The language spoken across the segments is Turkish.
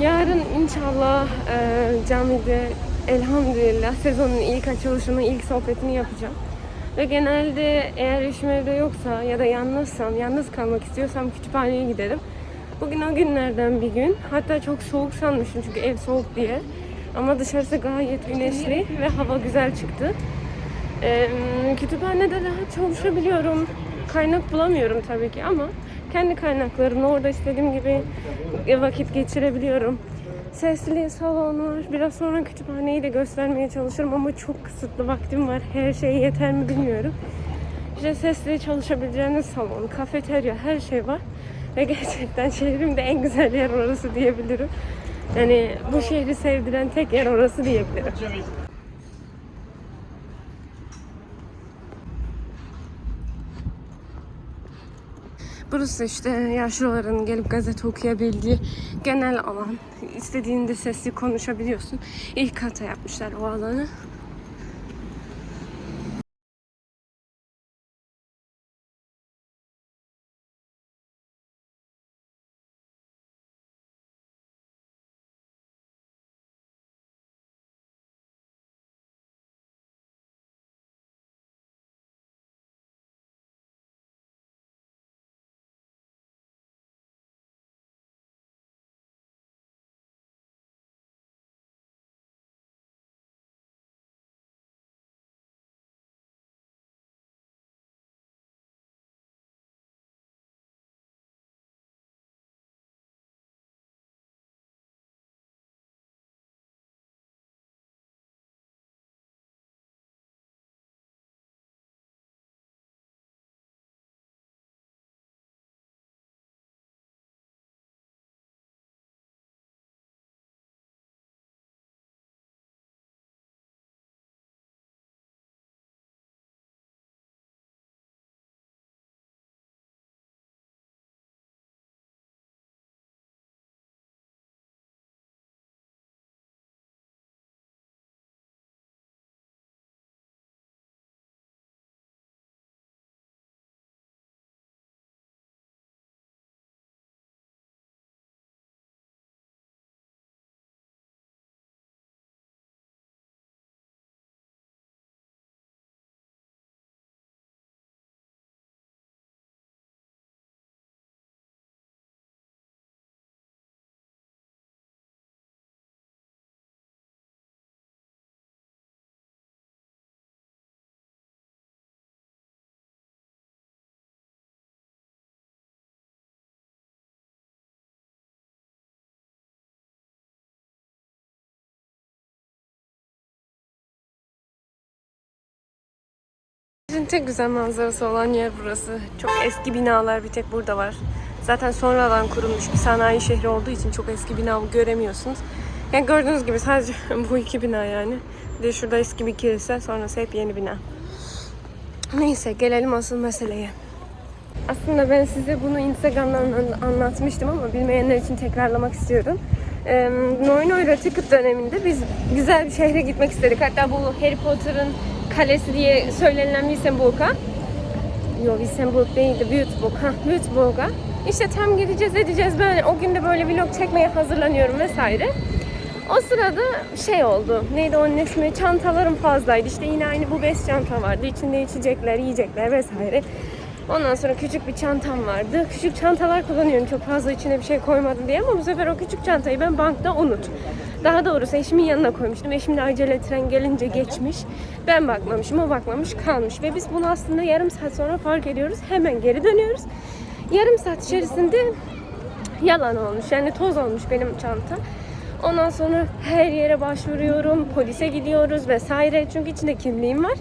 Yarın inşallah e, camide elhamdülillah sezonun ilk açılışını, ilk sohbetini yapacağım. Ve genelde eğer eşim evde yoksa ya da yalnızsam, yalnız kalmak istiyorsam kütüphaneye giderim. Bugün o günlerden bir gün. Hatta çok soğuk sanmıştım çünkü ev soğuk diye. Ama dışarısı gayet güneşli ve hava güzel çıktı. Ee, kütüphanede rahat çalışabiliyorum. Kaynak bulamıyorum tabii ki ama kendi kaynaklarımla orada istediğim gibi vakit geçirebiliyorum. Sesli salon var. Biraz sonra kütüphaneyi de göstermeye çalışırım ama çok kısıtlı vaktim var. Her şey yeter mi bilmiyorum. İşte sesli çalışabileceğiniz salon, kafeterya her şey var. Ve gerçekten şehrimde en güzel yer orası diyebilirim. Yani bu şehri sevdiren tek yer orası diyebilirim. Burası işte yaşlıların gelip gazete okuyabildiği genel alan. İstediğinde sesli konuşabiliyorsun. İlk kata yapmışlar o alanı. Şehrin tek güzel manzarası olan yer burası. Çok eski binalar bir tek burada var. Zaten sonradan kurulmuş bir sanayi şehri olduğu için çok eski bina göremiyorsunuz. Yani gördüğünüz gibi sadece bu iki bina yani. Bir de şurada eski bir kilise, sonrası hep yeni bina. Neyse gelelim asıl meseleye. Aslında ben size bunu Instagram'dan an- anlatmıştım ama bilmeyenler için tekrarlamak istiyorum. Ee, Noynoy Ticket döneminde biz güzel bir şehre gitmek istedik. Hatta bu Harry Potter'ın kalesi diye söylenilen Wissenburg'a Yok Wissenburg değildi, Würzburg. Ha. İşte tam gideceğiz edeceğiz böyle. O gün de böyle vlog çekmeye hazırlanıyorum vesaire. O sırada şey oldu. Neydi onun ismi? Çantalarım fazlaydı. İşte yine aynı bu bez çanta vardı. İçinde içecekler, yiyecekler vesaire. Ondan sonra küçük bir çantam vardı. Küçük çantalar kullanıyorum çok fazla içine bir şey koymadım diye ama bu sefer o küçük çantayı ben bankta unut. Daha doğrusu eşimin yanına koymuştum. Eşim de acele tren gelince geçmiş. Ben bakmamışım, o bakmamış kalmış. Ve biz bunu aslında yarım saat sonra fark ediyoruz. Hemen geri dönüyoruz. Yarım saat içerisinde yalan olmuş. Yani toz olmuş benim çanta. Ondan sonra her yere başvuruyorum. Polise gidiyoruz vesaire. Çünkü içinde kimliğim var.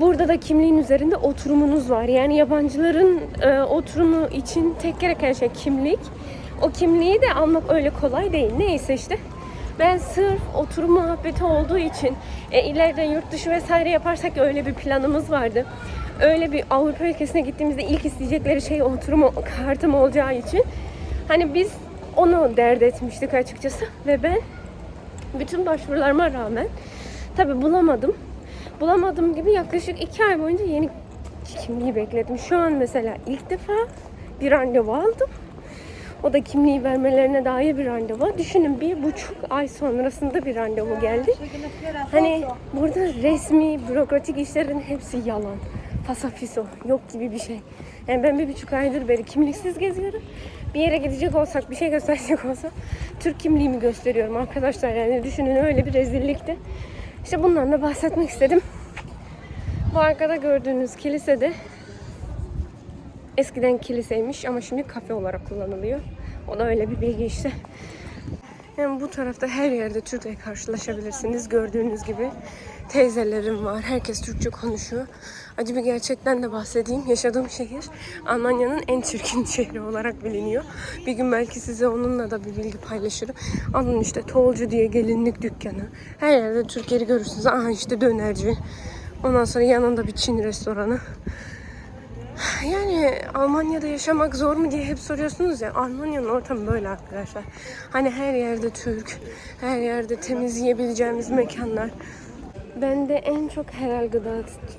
Burada da kimliğin üzerinde oturumunuz var. Yani yabancıların e, oturumu için tek gereken şey kimlik. O kimliği de almak öyle kolay değil. Neyse işte. Ben sırf oturum muhabbeti olduğu için e, ileride yurt dışı vesaire yaparsak öyle bir planımız vardı. Öyle bir Avrupa ülkesine gittiğimizde ilk isteyecekleri şey oturum kartım olacağı için hani biz onu dert etmiştik açıkçası ve ben bütün başvurularıma rağmen tabi bulamadım. Bulamadığım gibi yaklaşık iki ay boyunca yeni kimliği bekledim. Şu an mesela ilk defa bir randevu aldım. O da kimliği vermelerine dair bir randevu. Düşünün bir buçuk ay sonrasında bir randevu geldi. Hani burada resmi bürokratik işlerin hepsi yalan. Fasafiso yok gibi bir şey. Yani ben bir buçuk aydır beri kimliksiz geziyorum. Bir yere gidecek olsak, bir şey gösterecek olsam Türk kimliğimi gösteriyorum arkadaşlar. Yani düşünün öyle bir rezillikti. İşte bundan da bahsetmek istedim. Bu arkada gördüğünüz kilisede eskiden kiliseymiş ama şimdi kafe olarak kullanılıyor. O da öyle bir bilgi işte. Yani bu tarafta her yerde Türk'le karşılaşabilirsiniz. Gördüğünüz gibi teyzelerim var. Herkes Türkçe konuşuyor. Acı bir gerçekten de bahsedeyim. Yaşadığım şehir Almanya'nın en çirkin şehri olarak biliniyor. Bir gün belki size onunla da bir bilgi paylaşırım. Alın işte Tolcu diye gelinlik dükkanı. Her yerde Türkleri görürsünüz. Aha işte dönerci. Ondan sonra yanında bir Çin restoranı. Yani Almanya'da yaşamak zor mu diye hep soruyorsunuz ya. Almanya'nın ortamı böyle arkadaşlar. Hani her yerde Türk, her yerde temiz yiyebileceğimiz mekanlar. Bende en çok helal gıda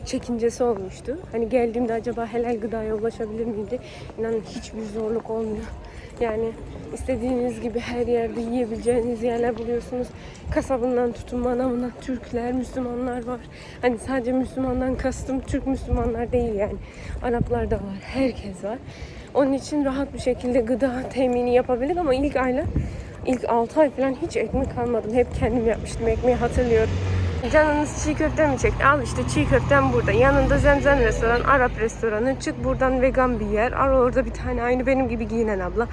çekincesi olmuştu. Hani geldiğimde acaba helal gıdaya ulaşabilir miydi? İnanın hiçbir zorluk olmuyor. Yani istediğiniz gibi her yerde yiyebileceğiniz yerler buluyorsunuz. Kasabından tutun manavına Türkler, Müslümanlar var. Hani sadece Müslümandan kastım Türk Müslümanlar değil yani. Araplar da var, herkes var. Onun için rahat bir şekilde gıda temini yapabilir ama ilk aylar, ilk 6 ay falan hiç ekmek almadım. Hep kendim yapmıştım ekmeği hatırlıyorum. Canınız çiğ köfte mi çekti? Al işte çiğ köften burada. Yanında Zemzem restoran, Arap restoranı. Çık buradan vegan bir yer. Ar orada bir tane aynı benim gibi giyinen abla.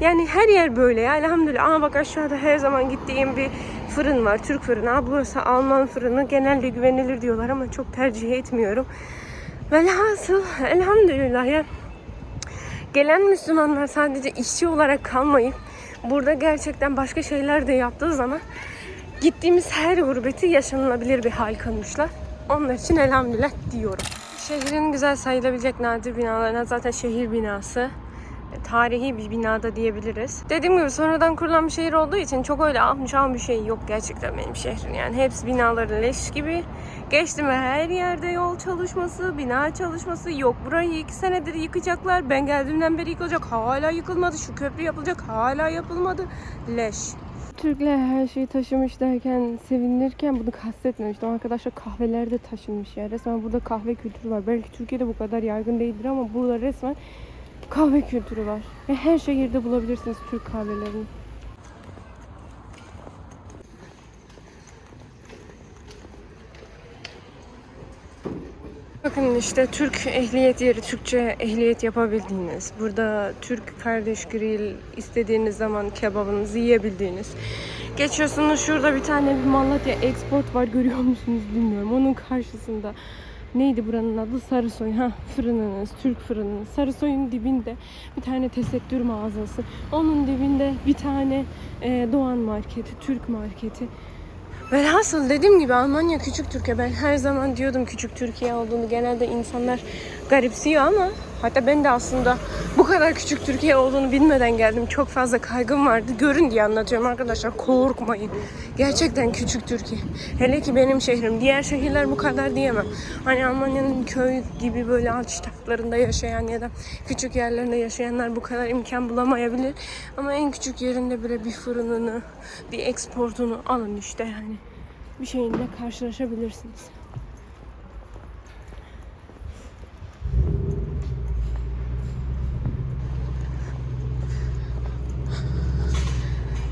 Yani her yer böyle ya elhamdülillah. Ama bak aşağıda her zaman gittiğim bir fırın var. Türk fırını. Ha, burası Alman fırını. Genelde güvenilir diyorlar ama çok tercih etmiyorum. Velhasıl elhamdülillah ya. Gelen Müslümanlar sadece işçi olarak kalmayıp burada gerçekten başka şeyler de yaptığı zaman gittiğimiz her gurbeti yaşanılabilir bir hal kılmışlar. Onlar için elhamdülillah diyorum. Şehrin güzel sayılabilecek nadir binalarına zaten şehir binası. E, Tarihi bir binada diyebiliriz. Dediğim gibi sonradan kurulan bir şehir olduğu için çok öyle almış al bir şey yok gerçekten benim şehrin. Yani hepsi binaların leş gibi. Geçtim ve her yerde yol çalışması, bina çalışması yok. Burayı iki senedir yıkacaklar. Ben geldiğimden beri yıkılacak. Hala yıkılmadı. Şu köprü yapılacak. Hala yapılmadı. Leş. Türkler her şeyi taşımış derken sevinirken bunu kastetmemiştim. Arkadaşlar kahveler de taşınmış ya. Resmen burada kahve kültürü var. Belki Türkiye'de bu kadar yaygın değildir ama burada resmen kahve kültürü var. Ve her şehirde bulabilirsiniz Türk kahvelerini. Bakın işte Türk ehliyet yeri, Türkçe ehliyet yapabildiğiniz, burada Türk kardeş grill istediğiniz zaman kebabınızı yiyebildiğiniz. Geçiyorsunuz şurada bir tane bir Malatya Export var görüyor musunuz bilmiyorum. Onun karşısında neydi buranın adı? Sarısoy. Ha fırınınız, Türk fırınınız. Sarısoy'un dibinde bir tane tesettür mağazası. Onun dibinde bir tane e, Doğan marketi, Türk marketi. Velhasıl dediğim gibi Almanya küçük Türkiye. Ben her zaman diyordum küçük Türkiye olduğunu. Genelde insanlar garipsiyor ama hatta ben de aslında bu kadar küçük Türkiye olduğunu bilmeden geldim. Çok fazla kaygım vardı. Görün diye anlatıyorum arkadaşlar. Korkmayın. Gerçekten küçük Türkiye. Hele ki benim şehrim. Diğer şehirler bu kadar diyemem. Hani Almanya'nın köy gibi böyle ağaç taklarında yaşayan ya da küçük yerlerinde yaşayanlar bu kadar imkan bulamayabilir. Ama en küçük yerinde bile bir fırınını, bir eksportunu alın işte yani. Bir şeyinle karşılaşabilirsiniz.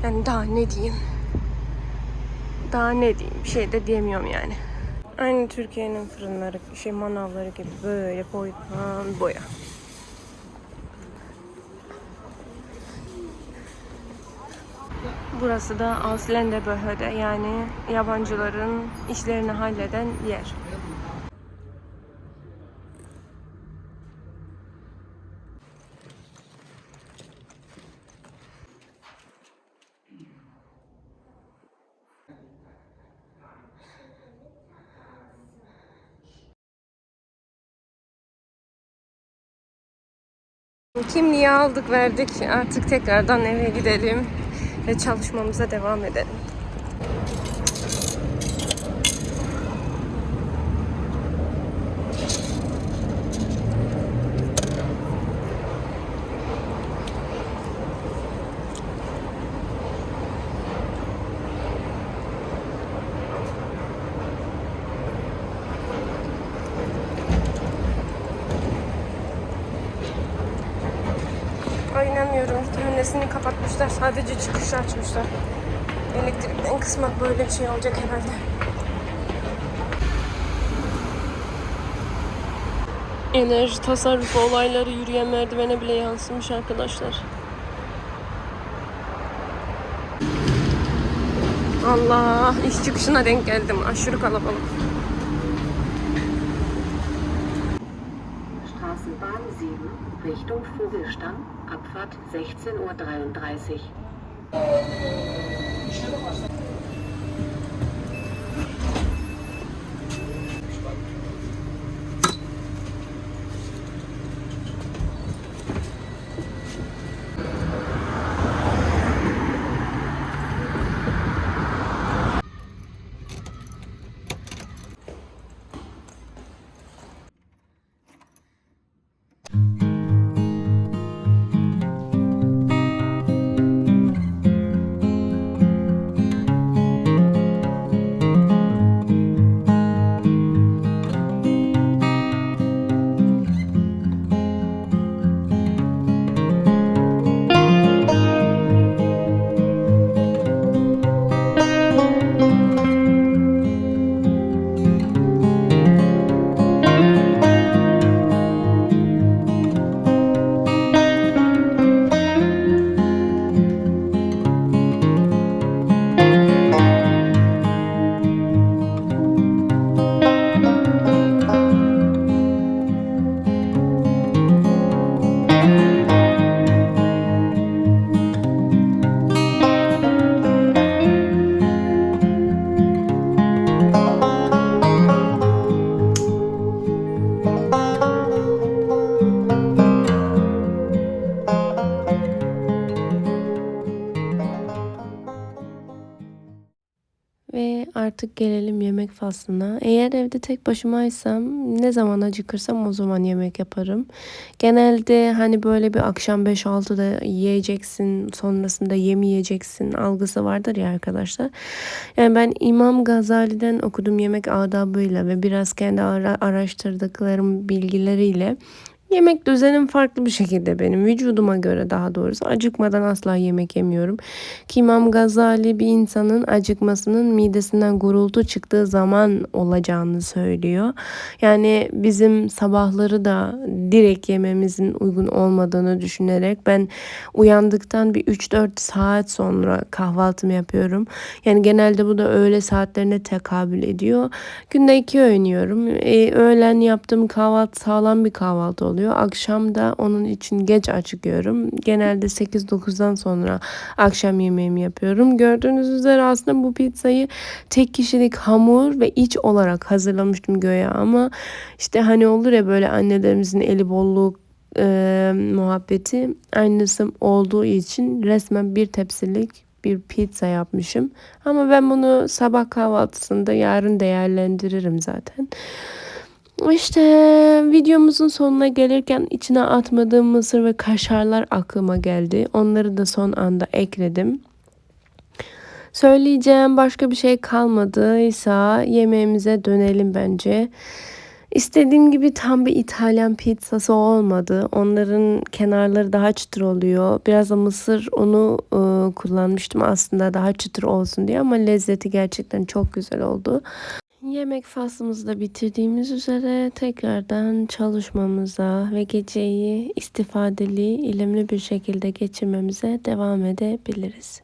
Yani daha ne diyeyim? Daha ne diyeyim? Bir şey de diyemiyorum yani. Aynı Türkiye'nin fırınları, şey manavları gibi böyle boydan boya. Burası da Ausländerbehörde yani yabancıların işlerini halleden yer. Kimliği aldık verdik. Artık tekrardan eve gidelim ve çalışmamıza devam edelim. Kapatmışlar. Sadece çıkışı açmışlar. Elektrikten kısmak böyle bir şey olacak herhalde. Enerji tasarrufu olayları yürüyen merdivene bile yansımış arkadaşlar. Allah iş çıkışına denk geldim. Aşırı kalabalık. Straßenbahn 7 Richtung Vogelstang, Abfahrt 16.33 Uhr. Artık gelelim yemek faslına. Eğer evde tek başımaysam ne zaman acıkırsam o zaman yemek yaparım. Genelde hani böyle bir akşam 5-6'da yiyeceksin sonrasında yemeyeceksin algısı vardır ya arkadaşlar. Yani ben İmam Gazali'den okudum yemek adabıyla ve biraz kendi ara- araştırdıklarım bilgileriyle Yemek düzenim farklı bir şekilde benim vücuduma göre daha doğrusu acıkmadan asla yemek yemiyorum. Ki Gazali bir insanın acıkmasının midesinden gurultu çıktığı zaman olacağını söylüyor. Yani bizim sabahları da direkt yememizin uygun olmadığını düşünerek ben uyandıktan bir 3-4 saat sonra kahvaltımı yapıyorum. Yani genelde bu da öğle saatlerine tekabül ediyor. Günde iki öğün yiyorum. Ee, öğlen yaptığım kahvaltı sağlam bir kahvaltı oluyor. Akşam da onun için geç acıkıyorum. Genelde 8-9'dan sonra akşam yemeğimi yapıyorum. Gördüğünüz üzere aslında bu pizzayı tek kişilik hamur ve iç olarak hazırlamıştım göğe ama işte hani olur ya böyle annelerimizin eli bolluk e, muhabbeti aynısı olduğu için resmen bir tepsilik bir pizza yapmışım. Ama ben bunu sabah kahvaltısında yarın değerlendiririm zaten. İşte videomuzun sonuna gelirken içine atmadığım mısır ve kaşarlar aklıma geldi. Onları da son anda ekledim. Söyleyeceğim başka bir şey kalmadıysa yemeğimize dönelim bence. İstediğim gibi tam bir İtalyan pizzası olmadı. Onların kenarları daha çıtır oluyor. Biraz da mısır unu e, kullanmıştım aslında daha çıtır olsun diye ama lezzeti gerçekten çok güzel oldu. Yemek faslımızı da bitirdiğimiz üzere tekrardan çalışmamıza ve geceyi istifadeli, ilimli bir şekilde geçirmemize devam edebiliriz.